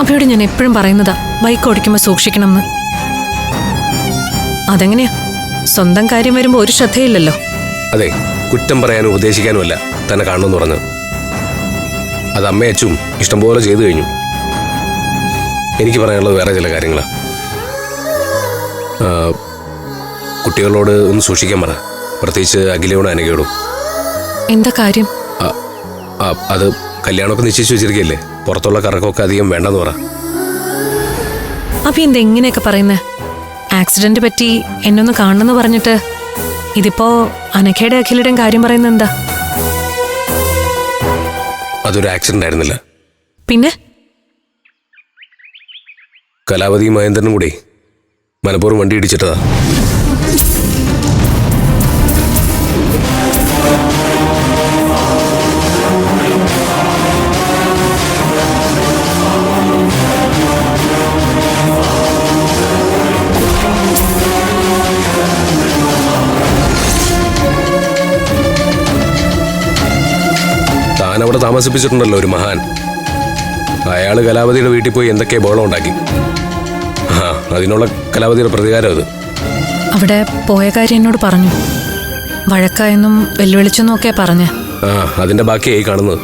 അഭയോട് ഞാൻ എപ്പോഴും പറയുന്നതാ ബൈക്ക് ഓടിക്കുമ്പോൾ സൂക്ഷിക്കണം എന്ന് അതെങ്ങനെയാ? സ്വന്തം കാര്യം വരുമ്പോൾ ഒരു ശ്രദ്ധയില്ലല്ലോ. അതെ കുറ്റം പറയാനും ഉപദേശിക്കാനുമല്ല തന്നെ കാണണമെന്ന് പറഞ്ഞു. അത് അമ്മയച്ചും ഇഷ്ടംപോലെ ചെയ്തു കഴിഞ്ഞു. എനിക്ക് പറയാനുള്ളത് വേറെ ചില കാര്യങ്ങളാണ് കുട്ടികളോട് ഒന്ന് സൂക്ഷിക്കാൻ പറ. പ്രത്യേകിച്ച് അഖിലയോടും അനകയോടും എന്താ കാര്യം? അത് കല്യാണമൊക്കെ നിശ്ചയിച്ചു വെച്ചിരിക്കുകയല്ലേ? പുറത്തുള്ള കറക്കമൊക്കെ അധികം വേണ്ടെന്ന് പറ. അപ്പൊ എന്താ എങ്ങനെയൊക്കെ പറയുന്നേ? ആക്സിഡന്റ് പറ്റി എന്നൊന്ന് കാണണമെന്ന് പറഞ്ഞിട്ട് ഇതിപ്പോ അനഖയുടെ അഖിലയുടെയും കാര്യം പറയുന്നത് എന്താ? അതൊരു ആക്സിഡന്റ് ആയിരുന്നില്ല. പിന്നെ? കലാവതി മഹേന്ദ്രനും കൂടി മലപ്പുറം വണ്ടി ഇടിച്ചിട്ടതാ. താൻ അവിടെ താമസിപ്പിച്ചിട്ടുണ്ടല്ലോ ഒരു മഹാൻ. അയാൾ കലാപതിയുടെ വീട്ടിൽ പോയി എന്തൊക്കെ ബഹളം ഉണ്ടാക്കി ആ അതിനുള്ള കലാപതിയുടെ പ്രതികാരം അത്. അവിടെ പോയ കാര്യം എന്നോട് പറഞ്ഞു. വഴക്കായെന്നും വെല്ലുവിളിച്ചെന്നും ഒക്കെ പറഞ്ഞ്. ആ അതിന്റെ ബാക്കിയായി കാണുന്നത്.